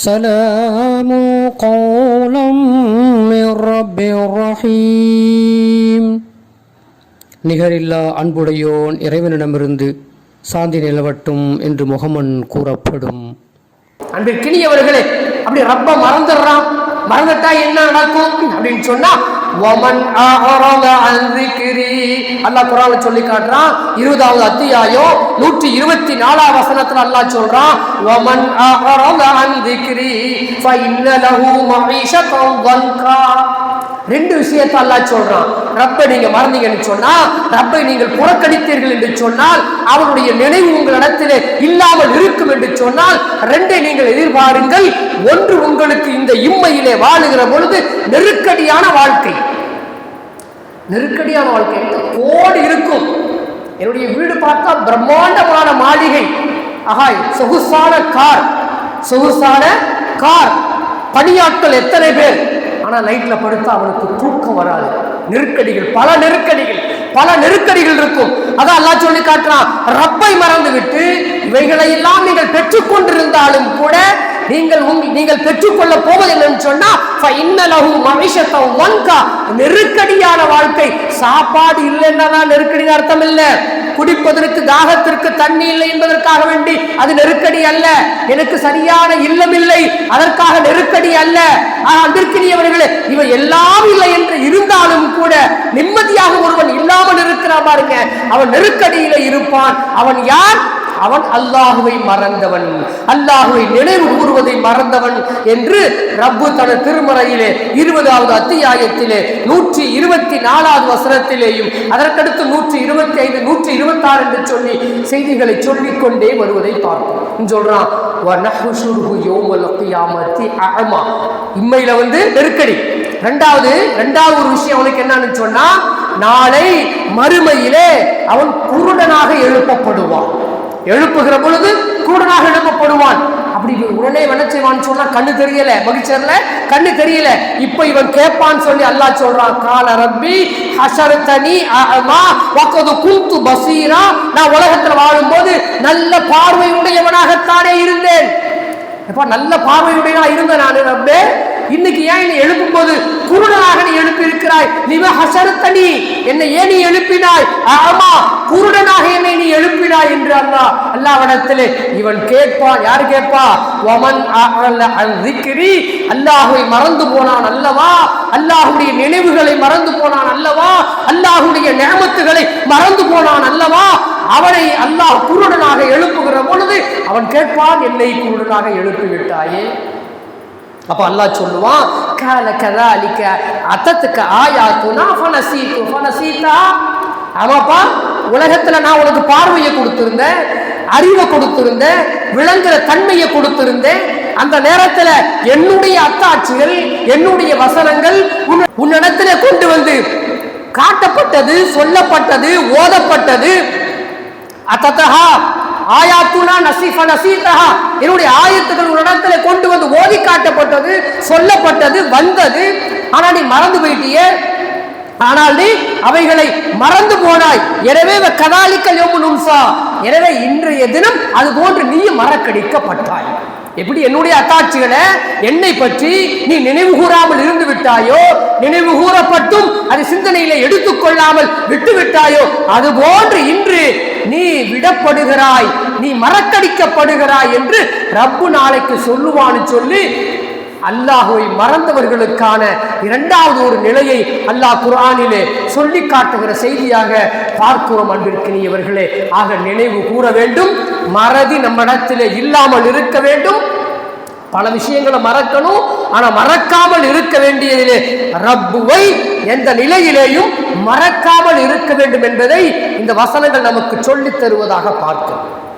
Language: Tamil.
سلام قولا من رب رحيم நிகரில்லா அன்புடையோன் இறைவனிடமிருந்து சாந்தி நிலவட்டும் என்று முகமன் கூறப்படும் அன்பிற்கினியவர்களே அப்படி ரப்ப மறந்துடுறான் மறந்துட்டா என்ன நடக்கும் அப்படின்னு சொன்னா ஒமன் அல்லாஹ் குரான்ல சொல்லி காட்டுறான் இருபதாவது அத்தியாயம் நூற்றி இருபத்தி நாலாம் வசனத்துல அல்லாஹ் சொல்றான் ஒமன் அன் திக்ரி ஃபஇன்ன லஹு மஈஷத்தன் தன்கா ரெண்டு விஷயத்தை அல்லாஹ் சொல்றான். ரப்பை நீங்க மறந்தீங்கன்னு சொன்னா ரப்பை நீங்கள் புறக்கணித்தீர்கள் என்று சொன்னால் அவனுடைய நினைவு உங்களிடத்திலே இல்லாமல் இருக்கும் என்று சொன்னால் ரெண்டை நீங்கள் எதிர்பாருங்கள். ஒன்று உங்களுக்கு இந்த இம்மையிலே வாழுகிற பொழுது நெருக்கடியான வாழ்க்கை. நெருக்கடியான வாழ்க்கை. கோடு இருக்கும். என்னுடைய வீடு பார்த்தா பிரம்மாண்டமான மாளிகை. ஆகாய் சொகுசான கார். சொகுசான கார். பணியாட்கள் எத்தனை பேர்? ஆனால் நைட்டில் படுத்தா அவனுக்கு தூக்கம் வராது. நெருக்கடிகள் பல நெருக்கடிகள் பல நெருக்கடிகள் இருக்கும். அதான் அல்லா சொல்லி காட்டுறான் ரப்பை மறந்து விட்டு இவைகளை எல்லாம் நீங்கள் பெற்றுக்கொண்டிருந்தாலும் கூட நீங்கள் உங்க- நீங்கள் பெற்றுக்கொள்ள போவது என்னன்னு சொன்னா நெருக்கடியான வாழ்க்கை. சாப்பாடு இல்லைன்னா தான் நெருக்கடின்னு அர்த்தம் இல்லை. குடிப்பதற்கு தாகத்திற்கு தண்ணி இல்லை என்பதற்காக வேண்டி அது நெருக்கடி அல்ல. எனக்கு சரியான இல்லம் இல்லை. அதற்காக நெருக்கடி அல்ல. அதற்கினியவர்களே இவை எல்லாம் இல்லை என்று இருந்தாலும் கூட நிம்மதியாக ஒருவன் இல்லாமல் இருக்கிறான் பாருங்க. அவன் நெருக்கடியில இருப்பான். அவன் யார்? அவன் அல்லாஹுவை மறந்தவன். அல்லாஹுவை நினைவு கூறுவதை மறந்தவன் என்று ரப்பு தனது திருமறையிலே இருபதாவது அத்தியாயத்திலே நூற்றி இருபத்தி நாலாவது வசனத்திலேயும் அதற்கடுத்து நூற்றி இருபத்தி ஐந்து நூற்றி இருபத்தாறு என்று சொல்லி செய்திகளை சொல்லிக் கொண்டே வருவதை பார்ப்போம் சொல்றான் இம்மையில வந்து நெருக்கடி. ரெண்டாவது ரெண்டாவது ஒரு விஷயம் அவனுக்கு என்னன்னு சொன்னா நாளை மறுமையிலே அவன் குருடனாக எழுப்பப்படுவான். எழுப்புகிற பொழுது குருடனாக எழுப்பப்படுவான். அப்படி உடனே வனச்செய்வான்னு சொன்னா கண்ணு தெரியல. மகிழ்ச்சியர்ல கண்ணு தெரியல. இப்ப இவன் கேட்பான்னு சொல்லி அல்லாஹ் சொல்றான் கால ரப்பி ஹஷரத்தனி அஅமா வகது குந்து பசீரா. நான் உலகத்துல வாழும்போது நல்ல பார்வையுடையவனாகத்தானே இருந்தேன். எப்பா நல்ல பார்வையுடையவனா இருந்த நான் ரப்பே. இன்னைக்கு ஏன் நீ எழுப்பும் போது குருடனாக நீ எழுப்பி இருக்கிறாய் நிவ ஹசரத்தனி என்னை ஏன் நீ எழுப்பினாய்? ஆமா குருடனாக என்று அல்லாஹ். அல்லாவிடத்திலே இவன் கேட்பான். யார் கேட்பா? ஒமன் அல்லாஹுவை மறந்து போனான் அல்லவா? அல்லாஹுடைய நினைவுகளை மறந்து போனான் அல்லவா? அல்லாஹுடைய நேமத்துகளை மறந்து போனான் அல்லவா? அவனை அல்லாஹ் குருடனாக எழுப்புகிற பொழுது அவன் கேட்பான் என்னை குருடனாக எழுப்பிவிட்டாயே அப்போ அல்லாஹ் சொல்லுவான் கால கதா அளிக்க அத்தத்துக்கு ஆயா துனா ஃபனசீத்து. உலகத்துல நான் உனக்கு பார்வையை கொடுத்திருந்தேன் அறிவை கொடுத்திருந்தேன் விளங்குற தன்மையை கொடுத்திருந்தேன். அந்த நேரத்துல என்னுடைய அத்தாட்சிகள் என்னுடைய வசனங்கள் உன்- உன்னிடத்துல கொண்டு வந்து காட்டப்பட்டது சொல்லப்பட்டது ஓதப்பட்டது. அத்தத்தஹா ஆயாத்துனா நசீஃபா நசீதஹா என்னுடைய ஆயத்துக்கள் உன்னிடத்துல இடத்துல கொண்டு வந்து ஓதி காட்டப்பட்டது சொல்லப்பட்டது வந்தது. ஆனா நீ மறந்து போயிட்டியே. ஆனால் நீ அவைகளை மறந்து போனாய். எனவே கதாலிக்க யோமு எனவே இன்றைய தினம் அது போன்று நீ மறக்கடிக்கப்பட்டாய். எப்படி என்னுடைய அத்தாட்சிகளை என்னை பற்றி நீ நினைவு கூறாமல் இருந்து விட்டாயோ நினைவு கூறப்பட்டும் அது சிந்தனையில எடுத்துக்கொள்ளாமல் விட்டு விட்டாயோ அது போன்று இன்று நீ விடப்படுகிறாய் நீ மறக்கடிக்கப்படுகிறாய் என்று ரப்பு நாளைக்கு சொல்லுவான்னு சொல்லி அல்லாஹுவை மறந்தவர்களுக்கான இரண்டாவது ஒரு நிலையை அல்லாஹ் குர்ஆனிலே சொல்லி காட்டுகிற செய்தியாக பார்க்கிறோம் அன்பிற்கினியவர்களே. ஆக நினைவு கூற வேண்டும் மறதி நம்மிடத்திலே இல்லாமல் இருக்க வேண்டும். பல விஷயங்களை மறக்கணும் ஆனா மறக்காமல் இருக்க வேண்டியதிலே ரப்புவை எந்த நிலையிலேயும் மறக்காமல் இருக்க வேண்டும் என்பதை இந்த வசனங்கள் நமக்கு சொல்லித் தருவதாக பார்க்கிறோம்.